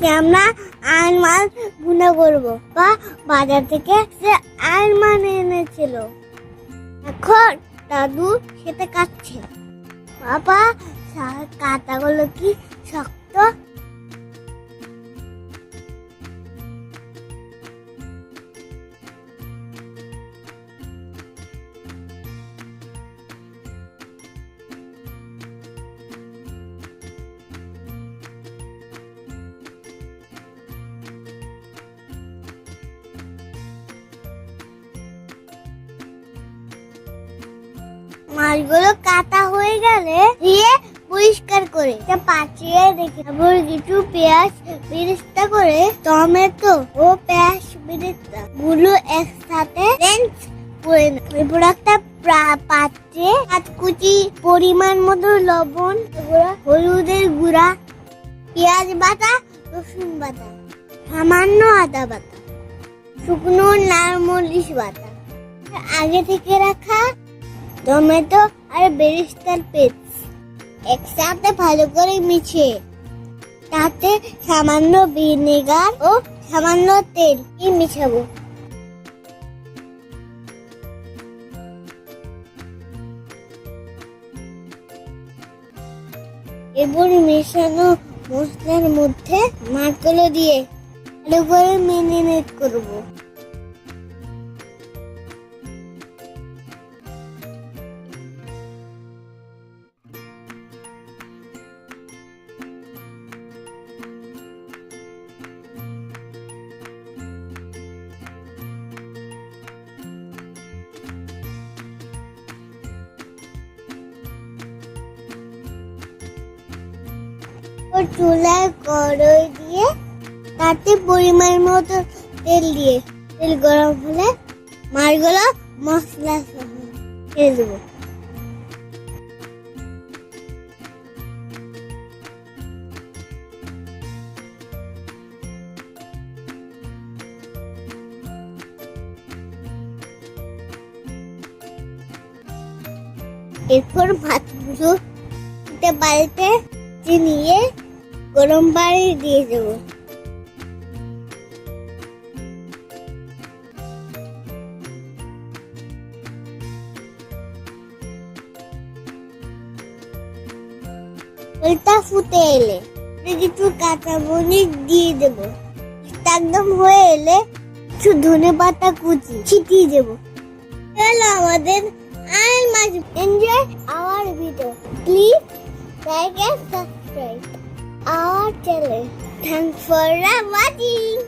যে আমরা আয়ন মাছ গুনে করব বা বাজার থেকে সে আয়ন মান এনেছিল। এখন দাদু খেতে কাটছে। বাবা কাঁটাগুলো কি শক্ত? মাছগুলো কাটা হয়ে গেলে দিয়ে পরিষ্কার করে পাচিয়ে রেখে তারপর কিছু পেঁয়াজ বেরেস্তা করে, টমেটো ও পেঁয়াজ বেরেস্তা গুলো একসাথে করে নেব। এরপর একটা পাত্রে কুচি পরিমাণ মতো লবণ হলুদের গুঁড়া, পেঁয়াজ বাটা, রসুন বাটা, সামান্য আদা বাটা, শুকনো লাল মরিচ বাটা আগে থেকে রাখা টমেটো আর বেরিস্টার পেস্ট একসাথে ভালো করে মিশিয়ে, তাতে সামান্য ভিনেগার ও সামান্য তেল মিশাবো। এবং মেশানো মশলার মধ্যে মাছগুলো দিয়ে ভালো করে মেরিনেট করব। চুলায় কড়াই দিয়ে তাতে পরিমাণ মতো তেল দিয়ে, তেল গরম হলে মাছগুলো মশলা ছেড়ে দেবো। এরপর একটা বাড়িতে নিয়ে গরম পানি দিয়ে দেবো। ওইটা ফুটে এলে কিছু কাঁচা মরিচ দিয়ে দেবো। একদম হয়ে এলে কিছু ধনে পাতা কুচি ছিটিয়ে দেবো। হলো আমাদের আর মাছ enjoy our video please like and subscribe our channel. Thanks for watching.